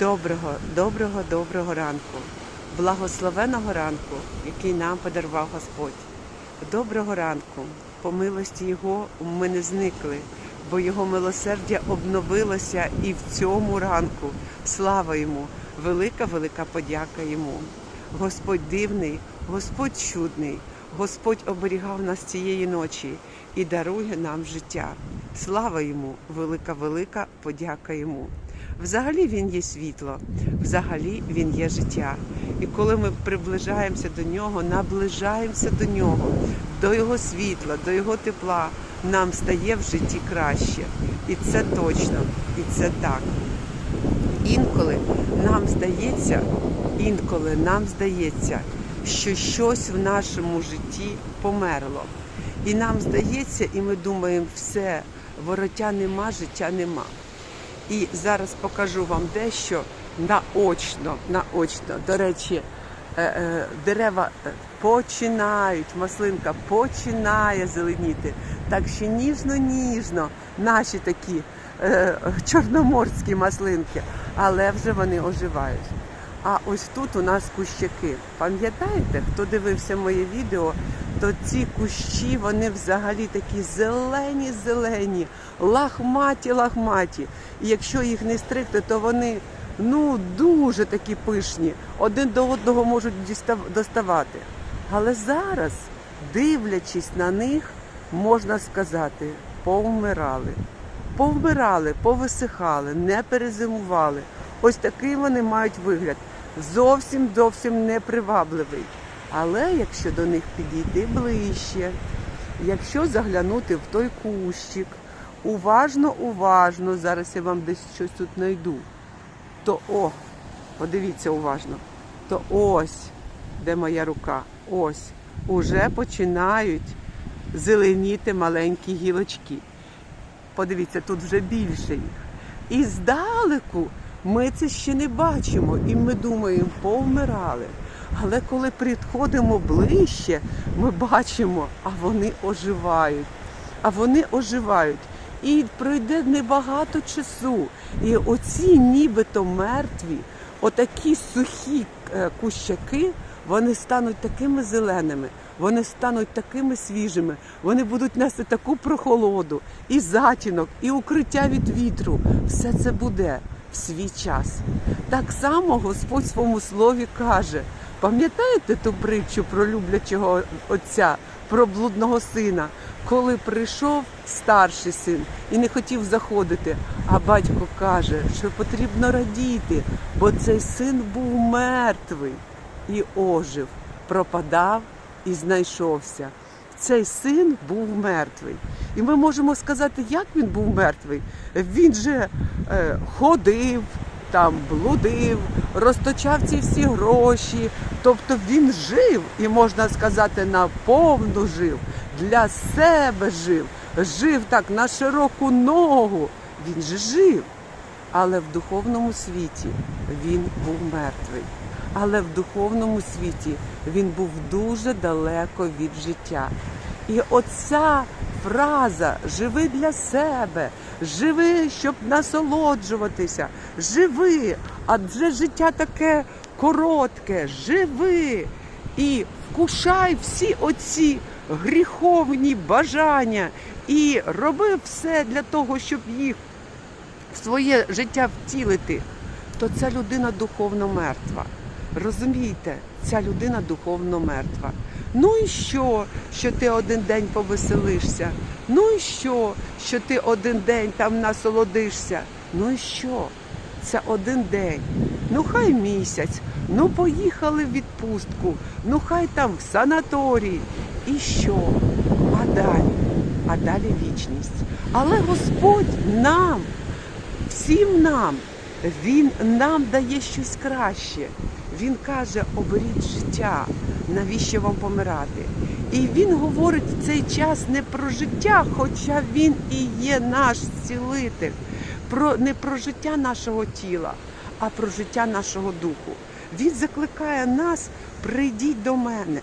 Доброго, доброго, доброго ранку, благословеного ранку, який нам подарував Господь. Доброго ранку, по милості Його ми не зникли, бо Його милосердя обновилося і в цьому ранку. Слава йому! Велика, велика подяка йому. Господь дивний, Господь чудний, Господь оберігав нас цієї ночі і дарує нам життя. Слава йому, велика, велика подяка йому. Взагалі він є світло, взагалі він є життя. І коли ми приближаємося до нього, наближаємося до нього, до його світла, до його тепла, нам стає в житті краще. І це точно, і це так. Інколи нам здається, інколи нам здається, що щось в нашому житті померло. І нам здається, і ми думаємо, все, вороття нема, життя нема. І зараз покажу вам дещо наочно, наочно. До речі, е, е, дерева е, починають, маслинка починає зеленіти. Так що ніжно-ніжно наші такі чорноморські маслинки, але вже вони оживають. А ось тут у нас кущаки. Пам'ятаєте, хто дивився моє відео, то ці кущі вони взагалі такі зелені-зелені, лахматі-лахматі. І якщо їх не стригти, то вони ну дуже такі пишні, один до одного можуть доставати. Але зараз, дивлячись на них, можна сказати, повмирали. Повмирали, повисихали, не перезимували. Ось такий вони мають вигляд. Зовсім зовсім непривабливий. Але якщо до них підійти ближче, якщо заглянути в той кущик, уважно, уважно, зараз я вам десь щось тут знайду, то о, подивіться уважно, то ось, де моя рука, ось, уже починають зеленіти маленькі гілочки. Подивіться, тут вже більше їх. І здалеку ми це ще не бачимо, і ми думаємо, повмирали. Але коли підходимо ближче, ми бачимо, а вони оживають. А вони оживають. І пройде небагато часу. І оці нібито мертві, отакі сухі е, кущаки, вони стануть такими зеленими, вони стануть такими свіжими, вони будуть нести таку прохолоду, і затінок, і укриття від вітру. Все це буде в свій час. Так само Господь своєму слові каже: пам'ятаєте ту притчу про люблячого отця, про блудного сина, коли прийшов старший син і не хотів заходити, а батько каже, що потрібно радіти, бо цей син був мертвий і ожив, пропадав і знайшовся. Цей син був мертвий. І ми можемо сказати, як він був мертвий. Він же е, ходив, там блудив, розточав ці всі гроші. Тобто він жив, і можна сказати, наповну жив, для себе жив, жив так на широку ногу. Він же жив. Але в духовному світі він був мертвий. Але в духовному світі він був дуже далеко від життя. І оця фраза живи для себе, живи, щоб насолоджуватися, живи, адже життя таке коротке, живи і вкушай всі оці гріховні бажання. І роби все для того, щоб їх в своє життя втілити, то ця людина духовно мертва. Розумієте, ця людина духовно мертва. Ну і що, що ти один день повеселишся? Ну і що, що ти один день там насолодишся? Ну і що? Це один день. Ну хай місяць. Ну поїхали в відпустку. Ну хай там в санаторій. І що? А далі? А далі вічність. Але Господь нам всім нам. Він нам дає щось краще. Він каже: оберіть життя, навіщо вам помирати? І він говорить в цей час не про життя, хоча він і є наш цілитель, про не про життя нашого тіла, а про життя нашого духу. Він закликає нас: прийдіть до мене,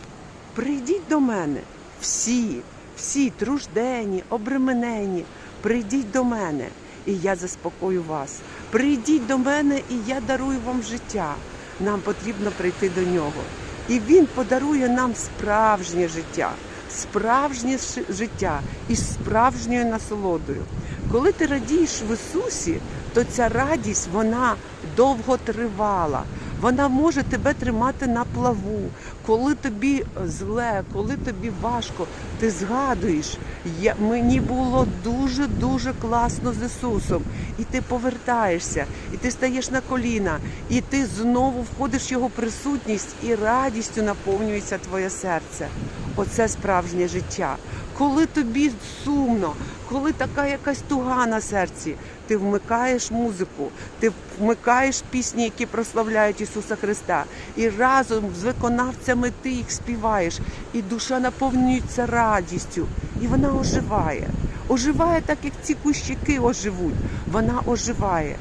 прийдіть до мене, всі, всі труждені, обременені, прийдіть до мене. і я заспокою вас. Прийдіть до мене, і я дарую вам життя. Нам потрібно прийти до нього. І він подарує нам справжнє життя, справжнє життя із справжньою насолодою. Коли ти радієш в Ісусі, то ця радість вона довго тривала. Вона може тебе тримати на плаву. Коли тобі зле, коли тобі важко, ти згадуєш, я, мені було дуже дуже класно з Ісусом. І ти повертаєшся, і ти стаєш на коліна, і ти знову входиш в його присутність, і радістю наповнюється твоє серце. Оце справжнє життя. Коли тобі сумно, коли така якась туга на серці, ти вмикаєш музику, ти вмикаєш пісні, які прославляють Ісуса Христа, і разом з виконавцями ти їх співаєш, і душа наповнюється радістю, і вона оживає. Оживає так, як ці кущики оживуть. Вона оживає.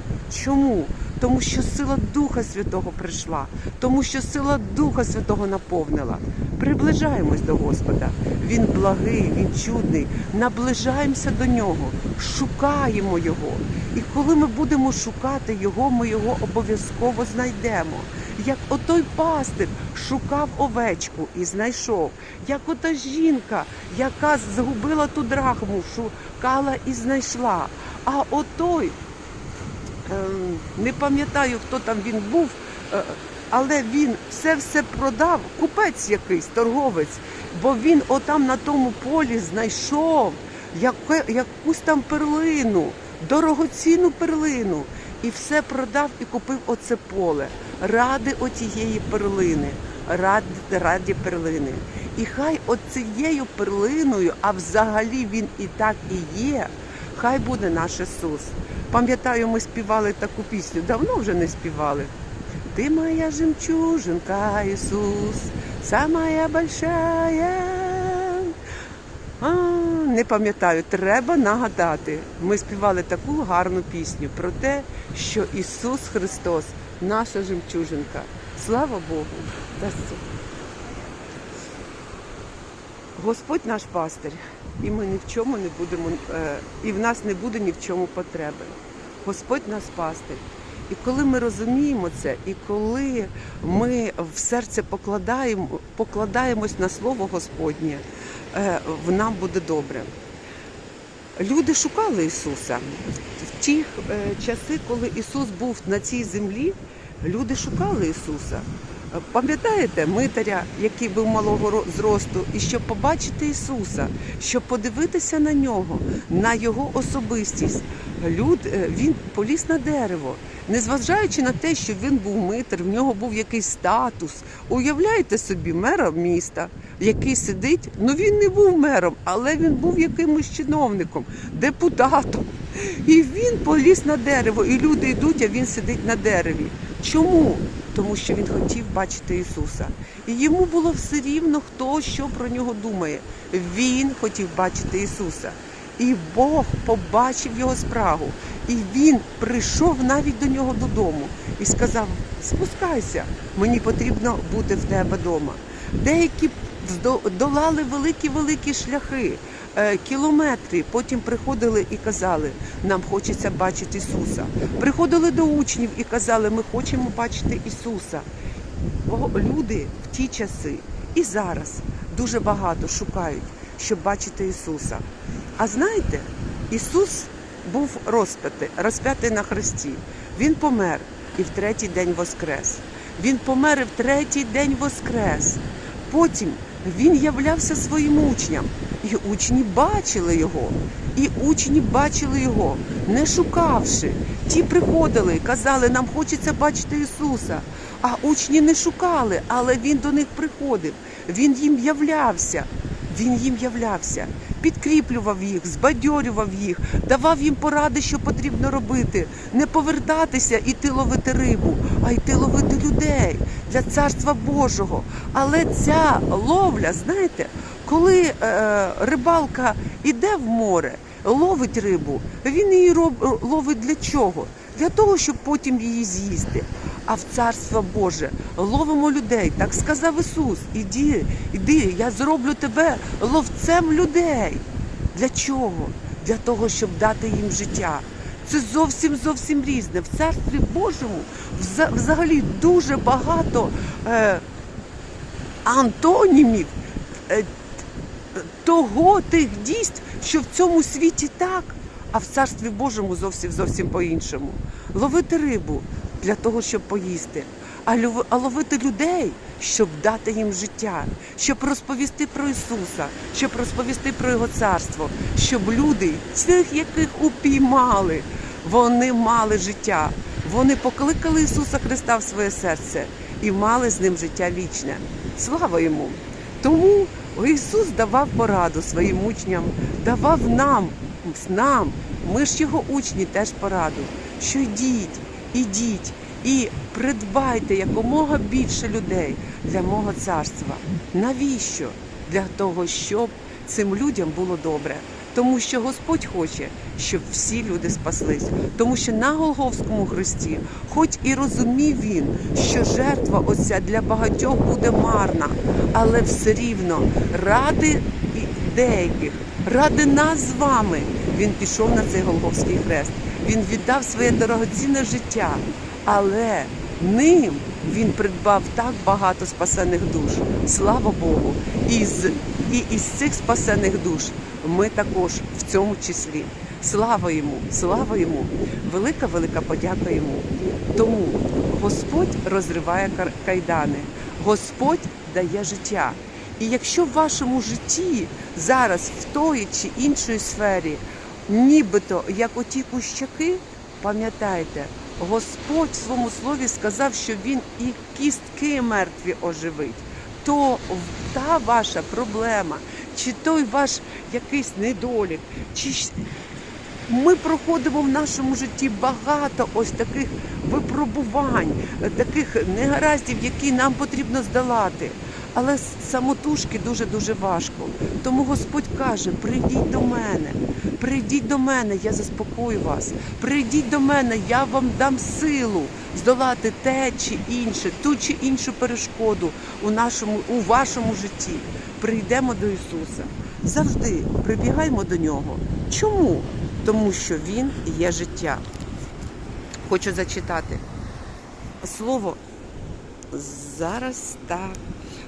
Чому? Тому що сила Духа Святого прийшла, тому що сила Духа Святого наповнила. Приближаємось до Господа. Він благий, він чудний. Наближаємося до нього, шукаємо його. І коли ми будемо шукати його, ми його обов'язково знайдемо. Як отой пастир шукав овечку і знайшов, як ота жінка, яка згубила ту драхму, шукала і знайшла. А отой не пам'ятаю, хто там він був, е, але він все все продав, купець якийсь, торговець, бо він отам на тому полі знайшов якусь там перлину, дорогоцінну перлину. І все продав і купив оце поле ради отієї перлини, ради, раді перлини. І хай оцією перлиною, а взагалі він і так і є, хай буде наш Ісус. Пам'ятаю, ми співали таку пісню, давно вже не співали. Ти моя жемчужинка, Ісус, самая большая. А, не пам'ятаю, треба нагадати. Ми співали таку гарну пісню про те, що Ісус Христос наша жемчужинка. Слава Богу! Господь наш пастир, і ми ні в чому не будемо, е, і в нас не буде ні в чому потреби. Господь наш пастир. І коли ми розуміємо це, і коли ми в серце покладаємо, покладаємось на Слово Господнє, е, в нам буде добре. Люди шукали Ісуса. В ті е, часи, коли Ісус був на цій землі, люди шукали Ісуса. Пам'ятаєте митаря, який був малого ро- зросту, і щоб побачити Ісуса, щоб подивитися на нього, на Його особистість, люд, е, він поліз на дерево, незважаючи на те, що він був митар, в нього був якийсь статус. Уявляєте собі мера міста, який сидить. Ну він не був мером, але він був якимось чиновником, депутатом. І він поліз на дерево, і люди йдуть, а він сидить на дереві. Чому? Тому що він хотів бачити Ісуса. І йому було все рівно, хто що про нього думає. Він хотів бачити Ісуса. І Бог побачив його спрагу. І він прийшов навіть до нього додому і сказав: спускайся, мені потрібно бути в тебе вдома. Деякі долали великі-великі шляхи, кілометри. Потім приходили і казали, нам хочеться бачити Ісуса. Приходили до учнів і казали, ми хочемо бачити Ісуса. Бо люди в ті часи і зараз дуже багато шукають, щоб бачити Ісуса. А знаєте, Ісус був розп'ятий, розп'ятий на хресті. Він помер і в третій день воскрес. Він помер і в третій день воскрес. Потім він являвся своїм учням, і учні бачили його. І учні бачили його, не шукавши. Ті приходили казали, нам хочеться бачити Ісуса. А учні не шукали, але він до них приходив. Він їм являвся. Він їм являвся, підкріплював їх, збадьорював їх, давав їм поради, що потрібно робити, не повертатися і йти ловити рибу, а йти ловити людей для царства Божого. Але ця ловля, знаєте, коли е, рибалка іде в море, ловить рибу, він її ловить для чого? Для того, щоб потім її з'їсти. А в царство Боже ловимо людей. Так сказав Ісус. Іди, іди, я зроблю тебе ловцем людей. Для чого? Для того, щоб дати їм життя. Це зовсім зовсім різне. В царстві Божому взагалі дуже багато е, антонімів е, того тих дійств, що в цьому світі так, а в царстві Божому зовсім зовсім по-іншому. Ловити рибу для того, щоб поїсти, а лов- а ловити людей, щоб дати їм життя, щоб розповісти про Ісуса, щоб розповісти про Його царство, щоб люди, цих яких упіймали, вони мали життя. Вони покликали Ісуса Христа в своє серце і мали з ним життя вічне. Слава йому! Тому Ісус давав пораду своїм учням, давав нам, нам, ми ж його учні, теж пораду, що йдіть, ідіть і придбайте якомога більше людей для мого царства. Навіщо? Для того, щоб цим людям було добре. Тому що Господь хоче, щоб всі люди спаслись. Тому що на Голговському хресті, хоч і розумів він, що жертва оця для багатьох буде марна, але все рівно ради деяких, ради нас з вами, він пішов на цей Голговський хрест. Він віддав своє дорогоцінне життя, але ним він придбав так багато спасених душ. Слава Богу! І з, і із цих спасених душ ми також в цьому числі. Слава йому, слава йому, велика, велика подяка йому. Тому Господь розриває кайдани, Господь дає життя. І якщо в вашому житті зараз в тої чи іншої сфері, нібито як оті кущаки, пам'ятайте, Господь в своєму слові сказав, що Він і кістки мертві оживить. То та ваша проблема, чи той ваш якийсь недолік, чи ми проходимо в нашому житті багато ось таких випробувань, таких негараздів, які нам потрібно здолати. Але самотужки дуже дуже важко. Тому Господь каже: прийдіть до мене, прийдіть до мене, я заспокою вас. Прийдіть до мене, я вам дам силу здолати те чи інше, ту чи іншу перешкоду у нашому у вашому житті. Прийдемо до Ісуса. Завжди прибігаємо до нього. Чому? Тому що Він є життя. Хочу зачитати слово зараз так.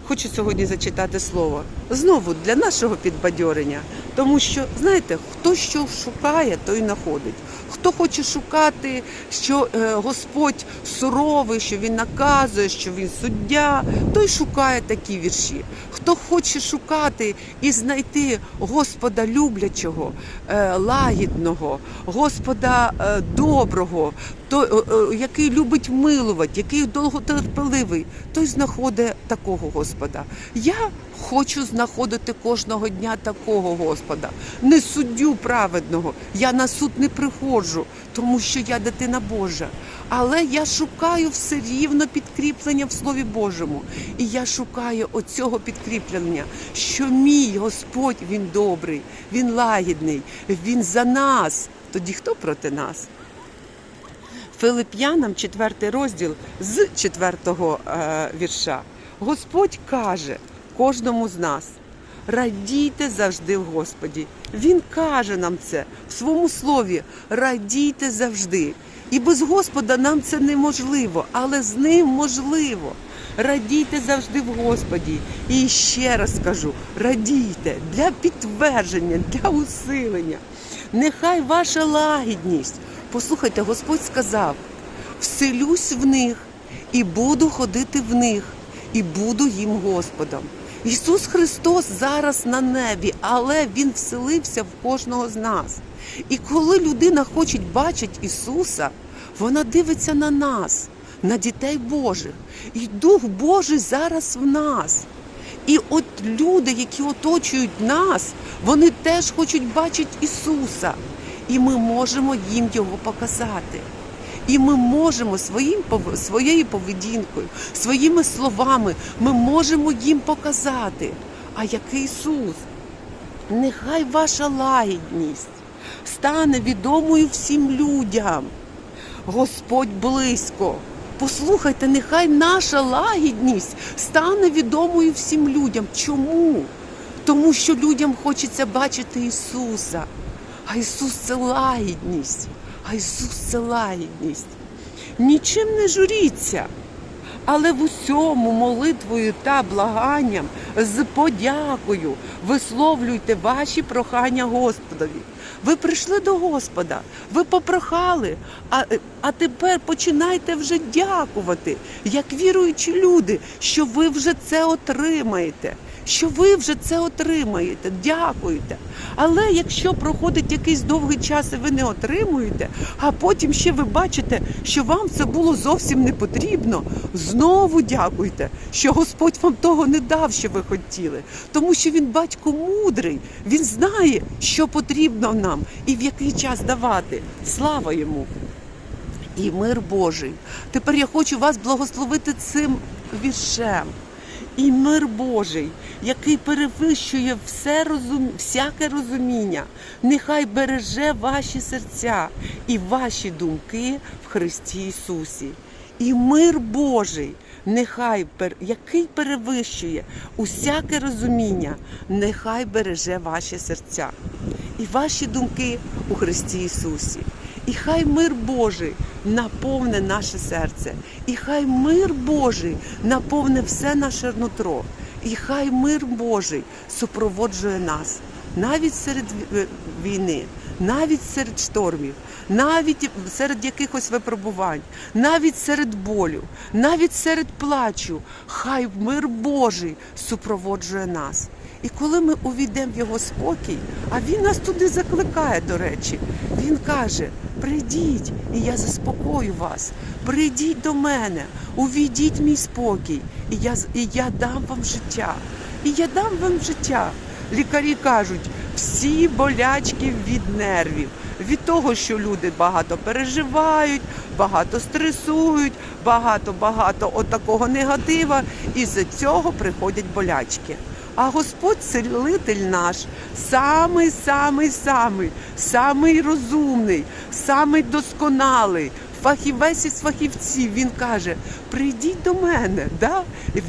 Хочу сьогодні зачитати слово знову для нашого підбадьорення. Тому що, знаєте, хто що шукає, той знаходить. Хто хоче шукати, що е, Господь суровий, що він наказує, що він суддя, той шукає такі вірші. Хто хоче шукати і знайти Господа люблячого, е, лагідного, Господа е, доброго, той, е, е, який любить милувати, який довготерпеливий, той знаходить такого Господа. Я хочу знаходити кожного дня такого Господа, не суддю праведного. Я на суд не приходжу, тому що я дитина Божа. Але я шукаю все рівно підкріплення в Слові Божому. І я шукаю оцього підкріплення, що мій Господь він добрий, він лагідний, він за нас. Тоді хто проти нас? Филип'янам, 4 розділ з 4 е, вірша. Господь каже кожному з нас: радійте завжди в Господі. Він каже нам це в своєму слові: радійте завжди. І без Господа нам це неможливо, але з ним можливо. Радійте завжди в Господі. І ще раз скажу: радійте для підтвердження, для усилення. Нехай ваша лагідність. Послухайте, Господь сказав: вселюсь в них і буду ходити в них, і буду їм Господом. Ісус Христос зараз на небі, але Він вселився в кожного з нас. І коли людина хоче бачити Ісуса, вона дивиться на нас, на дітей Божих. І Дух Божий зараз в нас. І от люди, які оточують нас, вони теж хочуть бачити Ісуса. І ми можемо їм його показати. І ми можемо своїм своєю поведінкою, своїми словами, ми можемо їм показати. А який Ісус? Нехай ваша лагідність стане відомою всім людям. Господь близько. Послухайте, нехай наша лагідність стане відомою всім людям. Чому? Тому що людям хочеться бачити Ісуса. А Ісус це лагідність. а Ісус це лагідність. Нічим не журіться, але в усьому молитвою та благанням з подякою висловлюйте ваші прохання Господові. Ви прийшли до Господа, ви попрохали, а, а тепер починайте вже дякувати, як віруючі люди, що ви вже це отримаєте. Що ви вже це отримаєте, дякуйте. Але якщо проходить якийсь довгий час і ви не отримуєте, а потім ще ви бачите, що вам це було зовсім не потрібно, знову дякуйте, що Господь вам того не дав, що ви хотіли. Тому що він батько мудрий, він знає, що потрібно нам і в який час давати. Слава йому! І мир Божий. Тепер я хочу вас благословити цим віршем. І мир Божий, який перевищує все розум... всяке розуміння, нехай береже ваші серця і ваші думки в Христі Ісусі. І мир Божий, нехай який перевищує усяке розуміння, нехай береже ваші серця і ваші думки у Христі Ісусі. І хай мир Божий наповне наше серце, і хай мир Божий наповне все наше нутро, і хай мир Божий супроводжує нас навіть серед війни, навіть серед штормів, навіть серед якихось випробувань, навіть серед болю, навіть серед плачу. Хай мир Божий супроводжує нас. І коли ми увійдемо в його спокій, а він нас туди закликає, до речі, він каже: прийдіть, і я заспокою вас. Прийдіть до мене, увійдіть мій спокій, і я, і я дам вам життя. І я дам вам життя. Лікарі кажуть, всі болячки від нервів, від того, що люди багато переживають, багато стресують, багато-багато отакого негатива, і з цього приходять болячки. А Господь цілитель наш, самий, самий, самий, самий розумний, самий досконалий, фахівець із фахівців. Він каже: прийдіть до мене. Да?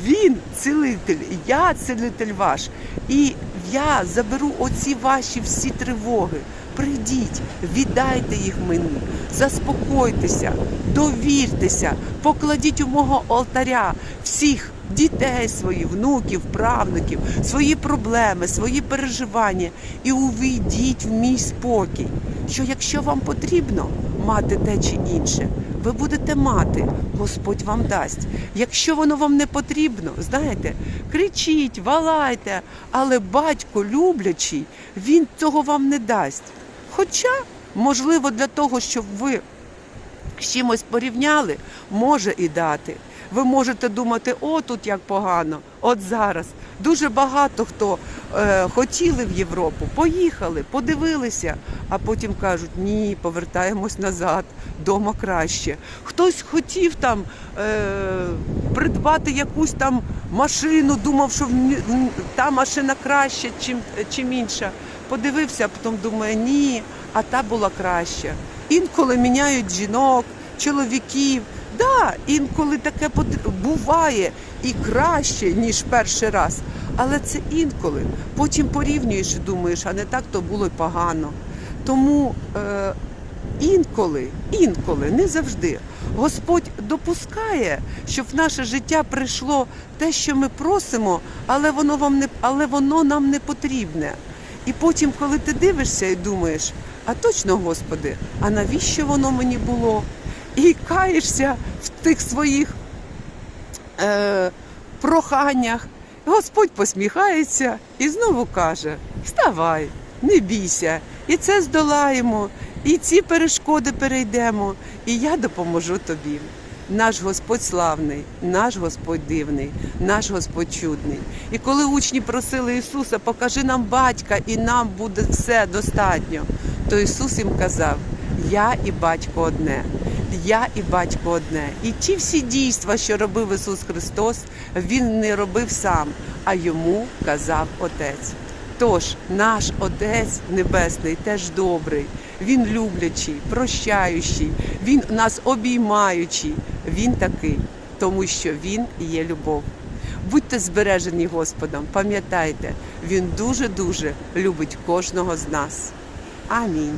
Він цілитель, я цілитель ваш. І я заберу оці ваші всі тривоги. Прийдіть, віддайте їх мені, заспокойтеся, довіртеся, покладіть у мого алтаря всіх дітей своїх, внуків, правнуків, свої проблеми, свої переживання і увійдіть в мій спокій. Що якщо вам потрібно мати те чи інше, ви будете мати, Господь вам дасть. Якщо воно вам не потрібно, знаєте, кричіть, валайте, але батько люблячий, він цього вам не дасть. Хоча, можливо, для того, щоб ви з чимось порівняли, може і дати. Ви можете думати, о, тут як погано, от зараз. Дуже багато хто е, хотіли в Європу, поїхали, подивилися, а потім кажуть, ні, повертаємось назад, дома краще. Хтось хотів там е, придбати якусь там машину, думав, що та машина краща, чим, чим інша. Подивився, а потім думає, ні, а та була краща. Інколи міняють жінок, чоловіків. Да, інколи таке буває і краще, ніж перший раз. Але це інколи. Потім порівнюєш і думаєш, а не так то було й погано. Тому е, інколи, інколи, не завжди, Господь допускає, щоб в наше життя прийшло те, що ми просимо, але воно вам не але воно нам не потрібне. І потім, коли ти дивишся і думаєш, а точно, Господи, а навіщо воно мені було? І каєшся в тих своїх е, проханнях. Господь посміхається і знову каже: Вставай, не бійся, і це здолаємо, і ці перешкоди перейдемо, і я допоможу тобі. Наш Господь славний, наш Господь дивний, наш Господь чудний. І коли учні просили Ісуса, покажи нам батька, і нам буде все достатньо, то Ісус їм казав: Я і батько одне. Я і батько одне. І ті всі дійства, що робив Ісус Христос, Він не робив сам, а йому казав Отець. Тож наш Отець Небесний теж добрий, Він люблячий, прощаючий, Він нас обіймаючий. Він такий, тому що Він є любов. Будьте збережені Господом, пам'ятайте, Він дуже-дуже любить кожного з нас. Амінь.